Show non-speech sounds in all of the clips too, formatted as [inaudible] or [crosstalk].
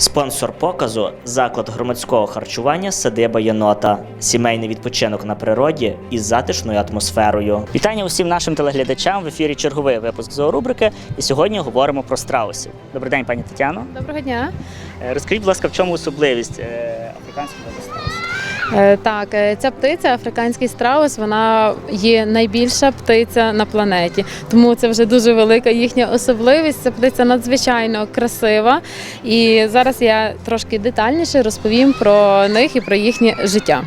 Спонсор показу заклад громадського харчування Садиба Єнота, сімейний відпочинок на природі із затишною атмосферою. Вітання усім нашим телеглядачам в ефірі черговий випуск зоорубрики. І сьогодні говоримо про страусів. Добрий день, пані Тетяно. Доброго дня. Е, Розкажіть, будь ласка, в чому особливість е, африканського страуса? Е, Так, е, ця птиця, африканський страус, вона є найбільша птиця на планеті. Тому це вже дуже велика їхня особливість. Ця птиця надзвичайно красива. І зараз я трошки детальніше розповім про них і про їхнє життя.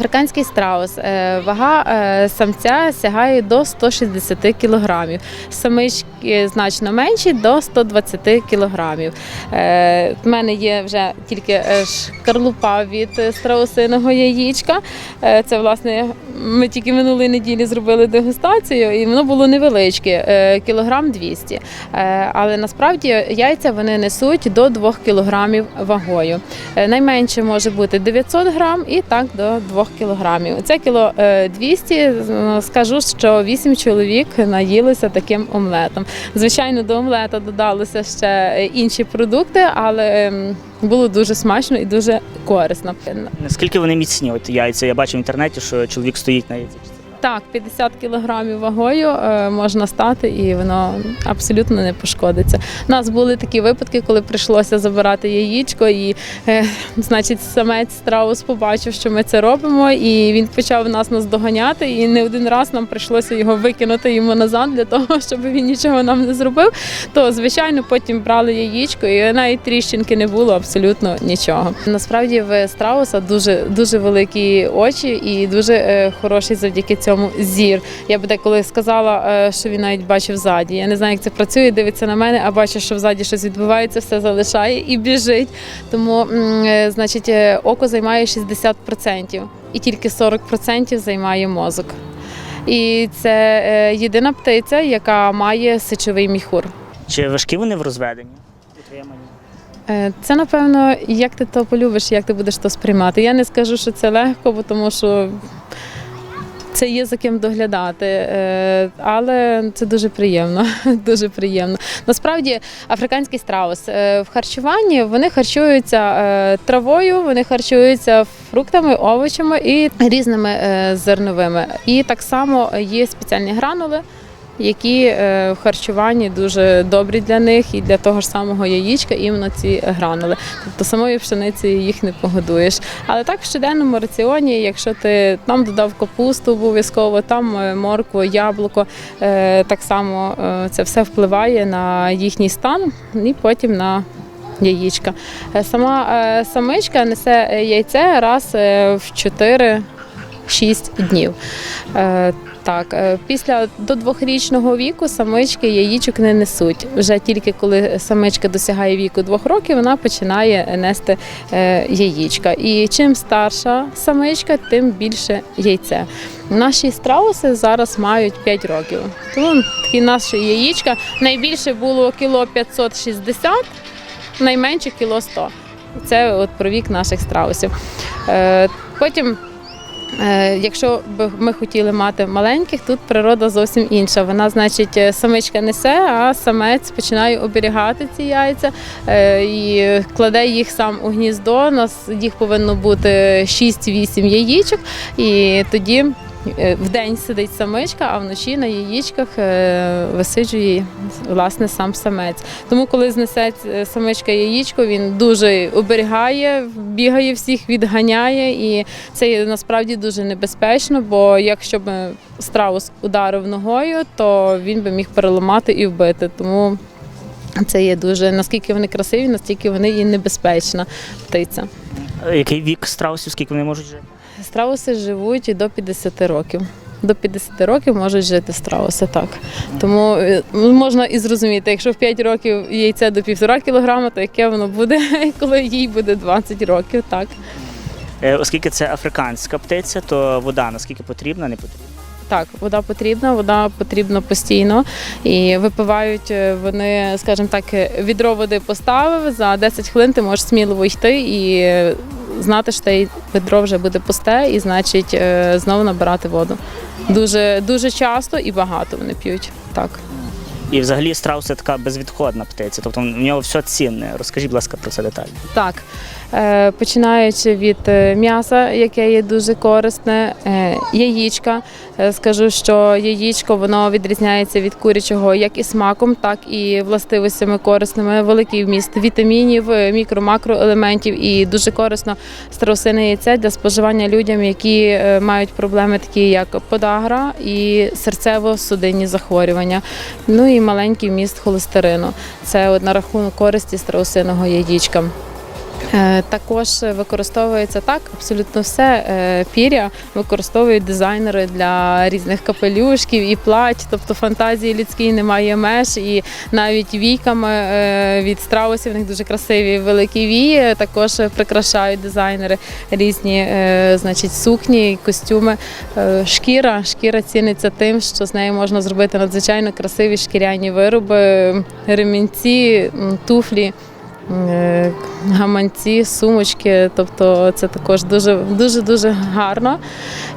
Африканський страус. е, Вага е, самця сягає до 160 кілограмів. Самички значно менші до 120 кілограмів. У мене є вже тільки е, шкарлупа від е, страусиного яєчка. Е, Це власне ми тільки минулої неділі зробили дегустацію, і воно було невеличке, е, кілограм 200. Е, Але насправді яйця вони несуть до 2 кілограмів вагою. Е, Найменше може бути 900 грам і так до 2 кілограмів. Це кіло е, 200, е, скажу, що 8 чоловік наїлися таким омлетом. Звичайно, до омлета додалися ще інші продукти, але ем, було дуже смачно і дуже корисно. Наскільки вони міцні? От яйця. Я бачив в інтернеті, що чоловік стоїть на яйцях. Так, 50 кілограмів вагою е, можна стати, і воно абсолютно не пошкодиться. У нас були такі випадки, коли прийшлося забирати яєчко, і е, значить самець страус побачив, що ми це робимо, і він почав нас наздоганяти. І не один раз нам прийшлося його викинути йому назад для того, [laughs] щоб він нічого нам не зробив. То звичайно потім брали яєчко, і навіть тріщинки не було абсолютно нічого. Насправді в страуса дуже дуже великі очі і дуже е, хороший завдяки цьому зір. Я би деколи сказала, е, що він навіть бачив ззаді. Я не знаю, як це працює, дивиться на мене, а бачить, що взаді щось відбувається, все залишає і біжить. Тому, е, значить, е, око займає 60% і тільки 40% займає мозок. І це єдина птиця, яка має сичовий міхур. Чи важкі вони в розведенні? Утриманні? Це напевно, як ти то полюбиш, як ти будеш то сприймати. Я не скажу, що це легко, бо тому що це є за ким доглядати, Е, але це дуже приємно. [laughs] Дуже приємно. Насправді, африканський страус е, в харчуванні вони харчуються е, травою, вони харчуються фруктами, овочами і різними зерновими. І так само є спеціальні гранули які е, в харчуванні дуже добрі для них і для того ж самого яєчка, іменно ці гранули. Тобто самої пшениці їх не погодуєш. Але так в щоденному раціоні, якщо ти там додав капусту обов'язково, там е, моркву, яблуко, е, так само е, це все впливає на їхній стан і потім на. Яєчка. Е, Сама е, самичка несе е, яйце раз е, в 4-6 днів. Так, е, після до двохрічного віку самички яєчок не несуть. Вже тільки коли самичка досягає віку двох років, вона починає нести е, яєчка. І чим старша самичка, тим більше яйце. Наші страуси зараз мають 5 років. Тому такі наші яєчка найбільше було кіло 560, найменше кіло 100. Це от про вік наших страусів. Е, Потім Якщо б ми хотіли мати маленьких, тут природа зовсім інша. Вона, значить, е, самичка несе, а самець починає оберігати ці яйця е, і кладе їх сам у гніздо. У нас їх повинно бути 6-8 яєчок, і тоді. Е, Вдень сидить самичка, а вночі на яєчках е, висиджує власне сам самець. Тому, коли знесе е, самичка яєчко, він дуже оберігає, бігає всіх, відганяє, і це насправді дуже небезпечно, бо якщо б страус ударив ногою, то він би міг переламати і вбити. Тому Це є дуже наскільки вони красиві, настільки вони і небезпечна птиця. Який вік страусів, скільки вони можуть жити? Страуси живуть і до 50 років. До 50 років можуть жити страуси, так. Тому е, можна і зрозуміти, якщо в 5 років яйце до 1,5 кілограма, то яке воно буде, [laughs] коли їй буде 20 років, так. Е, Оскільки це африканська птиця, то вода наскільки потрібна, не потрібна. Так, вода потрібна, вода потрібна постійно. І випивають е, вони, скажімо так, відро води поставив, за 10 хвилин ти можеш сміливо йти і знати, що відро вже буде пусте, і значить е, знову набирати воду. Дуже, дуже часто і багато вони п'ють. Так. І взагалі страус це така безвідходна птиця, тобто в нього все цінне. Розкажіть, будь ласка, про це детально. Так, починаючи від е, м'яса, яке є дуже корисне, е, яєчка. Е, Скажу, що яєчко воно відрізняється від курячого як і смаком, так і властивостями корисними. Великий вміст вітамінів, е, мікро-макроелементів і дуже корисно страусине яйце для споживання людям, які е, мають проблеми такі як подагра і серцево-судинні захворювання. Ну і маленький вміст холестерину. Це на рахунок користі страусиного яєчка. Е, Також використовується так, абсолютно все е, пір'я використовують дизайнери для різних капелюшків і плать. Тобто фантазії людській немає меж, і навіть війками е, від страусів них дуже красиві великі вії. Також прикрашають дизайнери різні, значить, сукні, костюми. Шкіра, шкіра ціниться тим, що з нею можна зробити надзвичайно красиві шкіряні вироби, ремінці, туфлі. Е, гаманці, сумочки. Тобто це також дуже дуже дуже гарно.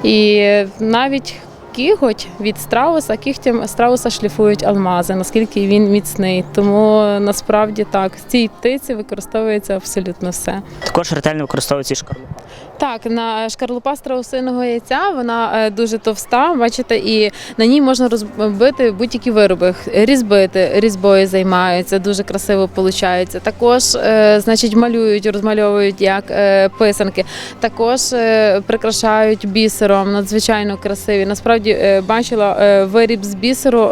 І навіть кіготь від страуса, кігтям страуса шліфують алмази, наскільки він міцний. Тому насправді так, в цій птиці використовується абсолютно все. Також ретельно використовується і шкарлупа. Так, на шкарлупа страусиного яйця вона е, дуже товста, бачите, і на ній можна розбити будь-які вироби, різбити, різьбою займаються, дуже красиво виходить. Також, е, значить, малюють, розмальовують як е, писанки. Також прикрашають бісером, надзвичайно красиві. Насправді бачила виріб з бісеру.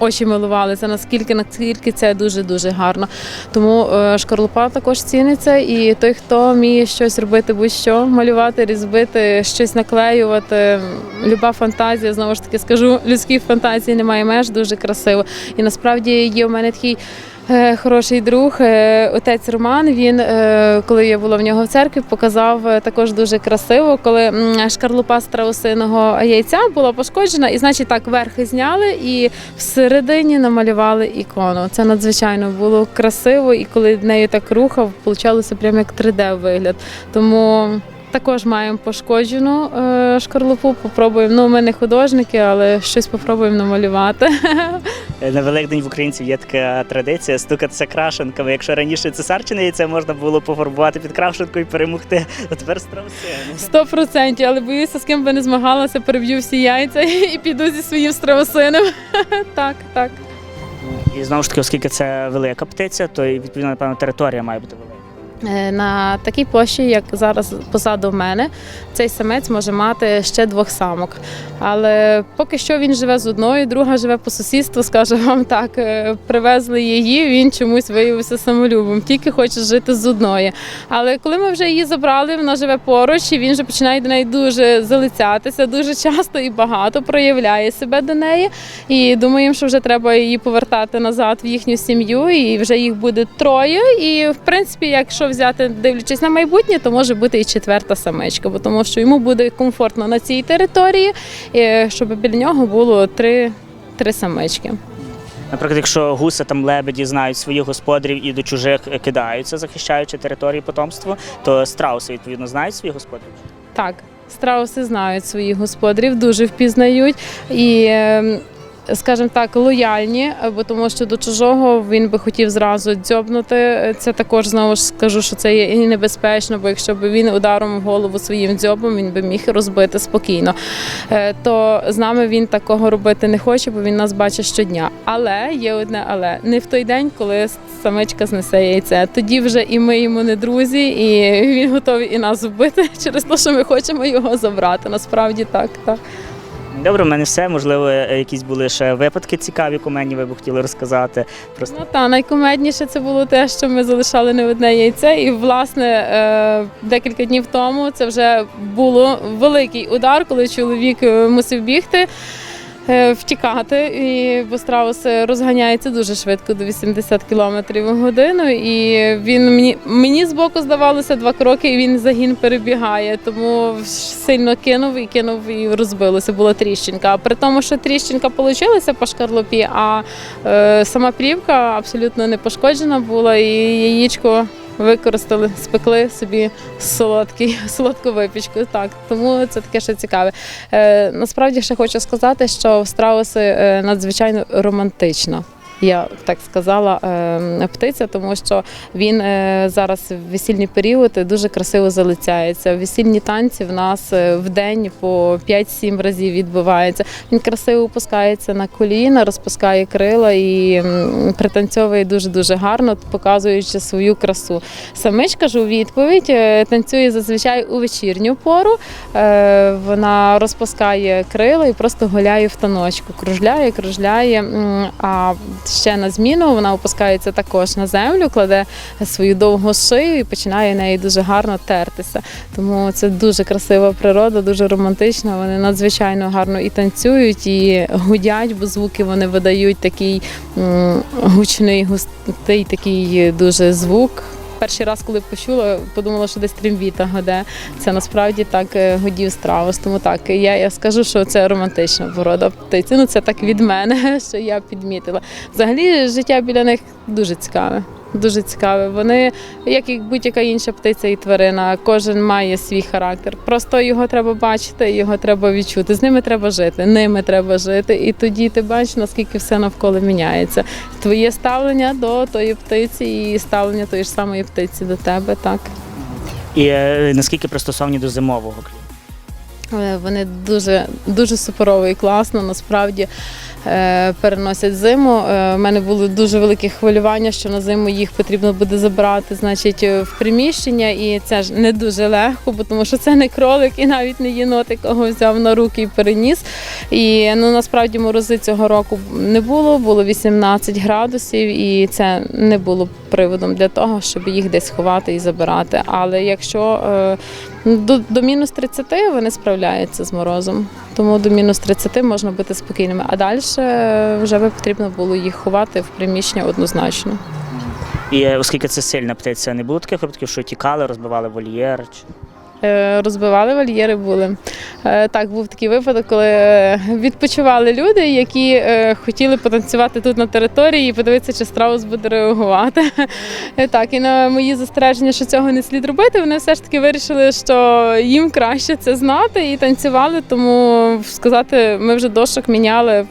Очі милувалися, наскільки наскільки це дуже дуже гарно. Тому е, шкарлупа також ціниться, і той, хто вміє щось робити, будь-що малювати, різбити, щось наклеювати. Люба фантазія, знову ж таки скажу, людській фантазії немає меж, дуже красиво. І насправді є у мене такий. Е, Хороший друг, е, отець Роман. Він, е, коли я була в нього в церкві, показав також дуже красиво, коли шкарлупа страусиного яйця була пошкоджена, і значить так верхи зняли і всередині намалювали ікону. Це надзвичайно було красиво, і коли нею так рухав, получалося прямо як 3D вигляд. Тому також маємо пошкоджену е, шкарлупу. Попробуємо. Ну, ми не художники, але щось попробуємо намалювати. Е, На Великдень в українців є така традиція стукатися крашенками. Якщо раніше цесарчине яйце можна було пофарбувати під крашенку і перемогти, [laughs] то тепер страусини. Сто процентів, але боюся, з ким би не змагалася, переб'ю всі яйця [laughs] і піду зі своїм страусинем. [laughs] Так, так. І знову ж таки, оскільки це велика птиця, то і відповідно напевно територія має бути велика. Е, На такій площі, як зараз позаду мене, цей самець може мати ще двох самок. Але поки що він живе з одною, друга живе по сусідству, скажу вам так. е, Привезли її, він чомусь виявився самолюбом, тільки хоче жити з одної. Але коли ми вже її забрали, вона живе поруч, і він вже починає до неї дуже залицятися, дуже часто і багато проявляє себе до неї. І думаємо, що вже треба її повертати назад в їхню сім'ю, і вже їх буде троє. І в принципі, якщо взяти, дивлячись на майбутнє, то може бути і четверта самичка, бо тому що йому буде комфортно на цій території, щоб біля нього було три, три самички. Наприклад, якщо гуси там лебеді знають своїх господарів і до чужих кидаються, захищаючи території потомства, то страуси відповідно знають своїх господарів. Так, страуси знають своїх господарів, дуже впізнають і. Скажімо так, лояльні, бо тому що до чужого він би хотів зразу дзьобнути. Це також знову ж скажу, що це є і небезпечно, бо якщо б він ударом в голову своїм дзьобом, він би міг розбити спокійно. Е, То з нами він такого робити не хоче, бо він нас бачить щодня. Але є одне, але не в той день, коли самичка знесе яйце. Тоді вже і ми йому не друзі, і він готовий і нас вбити [laughs] через те, що ми хочемо його забрати. Насправді так, так. Добре, в мене все. Можливо, е, якісь були ще випадки цікаві, кумедні, ви б хотіли розказати. Просто Ну та найкумедніше це було те, що ми залишали не одне яйце, і власне е, декілька днів тому це вже було великий удар, коли чоловік е, мусив бігти. Е, Втікати, і бо страус розганяється дуже швидко до 80 км в годину. І він мені мені збоку здавалося два кроки, і він загін перебігає. Тому сильно кинув і кинув і розбилося. Була тріщинка. А при тому, що тріщинка вийшла по шкарлупі, а Е, Сама плівка абсолютно не пошкоджена була, і яєчко використали, спекли собі солодкий, [laughs] солодку випічку. Так, тому це таке ще цікаве. Е, насправді ще хочу сказати, що страуси е, надзвичайно романтично. Я так сказала, е, птиця, тому що він е, зараз в весільний період дуже красиво залицяється. Весільні танці в нас е, в день по 5-7 разів відбуваються. Він красиво опускається на коліна, розпускає крила і пританцьовує дуже дуже гарно, показуючи свою красу. Самичка ж у відповідь танцює зазвичай у вечірню пору. Вона розпускає крила і просто гуляє в таночку, кружляє, кружляє. А ще на зміну вона опускається також на землю, кладе свою довгу шию і починає неї дуже гарно тертися. Тому це дуже красива природа, дуже романтична. Вони надзвичайно гарно і танцюють, і гудять, бо звуки вони видають такий гучний, густий, такий дуже звук. Перший раз, коли почула, подумала, що десь трембіта годе. Це насправді так е, годів страус. Тому так я, я скажу, що це романтична порода птиці. Ну це так від мене, [laughs] що я підмітила. Взагалі життя біля них дуже цікаве. Дуже цікаве. Вони, як і будь-яка інша птиця і тварина, кожен має свій характер. Просто його треба бачити, його треба відчути. З ними треба жити, ними треба жити. І тоді ти бачиш, наскільки все навколо міняється. Твоє ставлення до тої птиці і ставлення тої ж самої птиці до тебе, так. і е, наскільки пристосовані до зимового клімату? Е, Вони дуже дуже суперово і класно. Насправді переносять зиму. Е, У мене було дуже велике хвилювання, що на зиму їх потрібно буде забрати, значить, е, в приміщення, і це ж не дуже легко, бо тому що це не кролик і навіть не єнот, якого взяв на руки і переніс. І ну насправді морози цього року не було, було 18 градусів, і це не було приводом для того, щоб їх десь ховати і забирати. Але якщо е, до, до мінус 30 вони справляються з морозом, тому до мінус 30 можна бути спокійними. А далі вже би потрібно було їх ховати в приміщення однозначно. І е, оскільки це сильна птиця, не було таких випадків, що тікали, розбивали вольєр? Е, Розбивали вольєри були. Е, Так, був такий випадок, коли відпочивали люди, які хотіли потанцювати тут на території і подивитися, чи страус буде реагувати. Так, і на мої застереження, що цього не слід робити, вони все ж таки вирішили, що їм краще це знати і танцювали. Тому сказати, ми вже дошок міняли.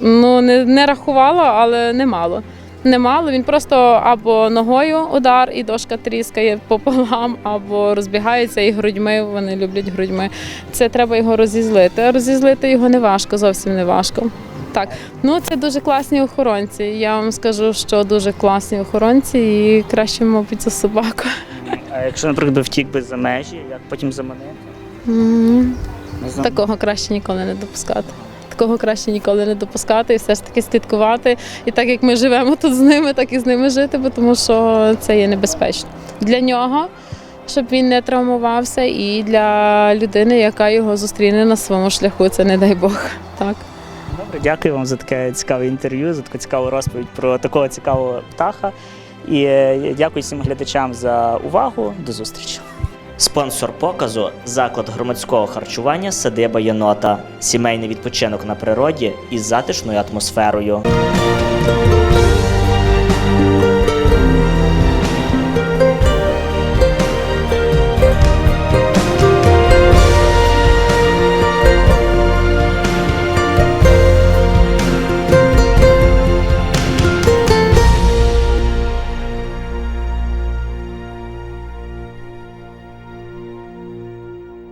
Ну, не, не рахувала, але немало. Немало. Він просто або ногою удар і дошка тріскає пополам, або розбігається і грудьми. Вони люблять грудьми. Це треба його розізлити. Розізлити його не важко, зовсім не важко. Так, ну це дуже класні охоронці. Я вам скажу, що дуже класні охоронці, і краще, мабуть, за собаку. А якщо, наприклад, втік би за межі, як потім заманити? Не знаю. Такого краще ніколи не допускати. Такого краще ніколи не допускати і все ж таки слідкувати. І так як ми живемо тут з ними, так і з ними жити, бо тому що це є небезпечно для нього, щоб він не травмувався, і для людини, яка його зустріне на своєму шляху. Це не дай Бог. Так. Добре, дякую вам за таке цікаве інтерв'ю, за таку цікаву розповідь про такого цікавого птаха. І е, дякую всім глядачам за увагу. До зустрічі. Спонсор показу заклад громадського харчування Садиба Єнота. Сімейний відпочинок на природі із затишною атмосферою.